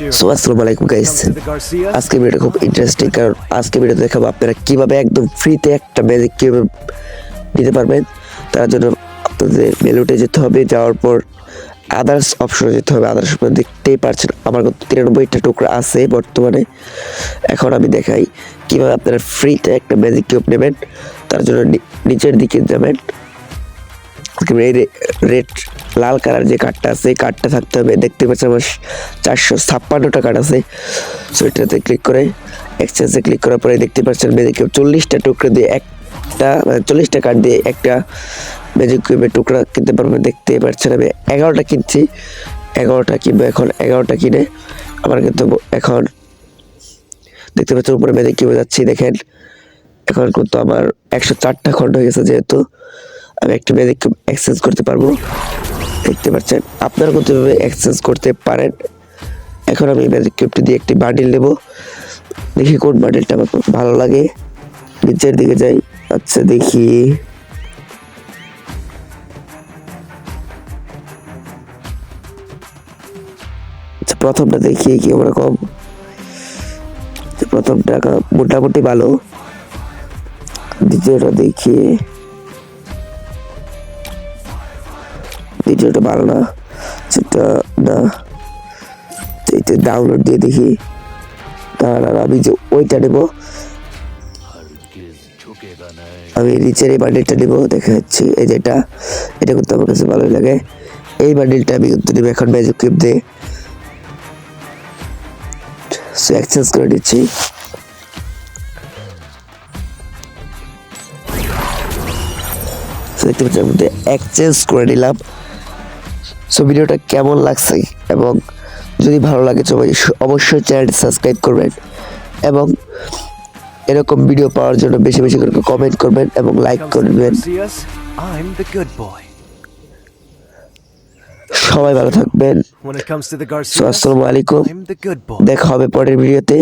So আসসালামু আলাইকুম guys আজকে ভিডিওটা খুব ইন্টারেস্টিং কারণ আজকে ভিডিওতে দেখাবো আপনারা কীভাবে একদম ফ্রিতে একটা ম্যাজিক কিউব নিতে পারবেন। তার জন্য আপনাদের মেলুটে যেতে হবে যাওয়ার পর আদার্স অপশনে যেতে হবে। আদার্স অপশন দেখতেই পারছেন আমার কিন্তু তিরানব্বইটা টুকরা আছে বর্তমানে। এখন আমি দেখাই কীভাবে আপনারা ফ্রিতে একটা ম্যাজিক কিউব নেবেন। তার জন্য নিচের দিকে যাবেন। এই রেড, লাল কালার যে কার্ডটা আছে, এই কার্ডটা থাকতে হবে। দেখতে পাচ্ছেন আমার চারশো ছাপ্পান্নটা কার্ড আছে। সো এটাতে ক্লিক করে এক্সচেঞ্জে ক্লিক করার পরে দেখতে পাচ্ছেন ম্যাজিক চল্লিশটা টুকরো দিয়ে একটা মানে চল্লিশটা কার্ড দিয়ে একটা ম্যাজিক কিউবের টুকরা কিনতে পারবেন দেখতে পাচ্ছেন আমি এগারোটা কিনছি। এগারোটা কিনবো এখন, এগারোটা কিনে আমার কিন্তু এখন। দেখতে পাচ্ছেন উপরে ম্যাজিক কিউবে যাচ্ছি, দেখেন। এখন কিন্তু আমার একশো চারটা খণ্ড হয়ে গেছে যেহেতু। আমি একটা কিউব এক্সচেঞ্জ করতে পারব। দেখতে পাচ্ছেন, আপনারা কিন্তু এভাবে এক্সচেঞ্জ করতে পারেন। এখন আমি ম্যাজিক কিউবটি দিয়ে একটি বান্ডিল নেব। দেখি কোন বান্ডিলটা আমার ভালো লাগে। নিচের দিকে যাই। আচ্ছা দেখি। আচ্ছা প্রথমটা দেখি কি ওরকম প্রথমটা মোটামুটি ভালো। দ্বিতীয়টা দেখি। দ্বিতীয়টা ভালো না, সেটা না। এইটা ডাউনলোড দিয়ে দেখি। তার আমি যে ওইটা নেব। আমি নিচের এই বান্ডিলটা নেব, দেখা যাচ্ছে এই যেটা এটা কিন্তু আমার কাছে ভালোই লাগে। এই বান্ডিলটা আমি কিন্তু নেব এখন ম্যাজিক কিউব দিয়ে। সো এক্সচেঞ্জ করে দিচ্ছি দেখতে পাচ্ছি এক্সচেঞ্জ করে নিলাম। সো ভিডিওটা কেমন লাগছে এবং যদি ভালো লাগে সবাই অবশ্যই চ্যানেলটি সাবস্ক্রাইব করবেন এবং এরকম ভিডিও পাওয়ার জন্য বেশি বেশি করে কমেন্ট করবেন এবং লাইক করবেন. সবাই ভালো থাকবেন আসসালামু আলাইকুম. দেখা হবে পরের ভিডিওতে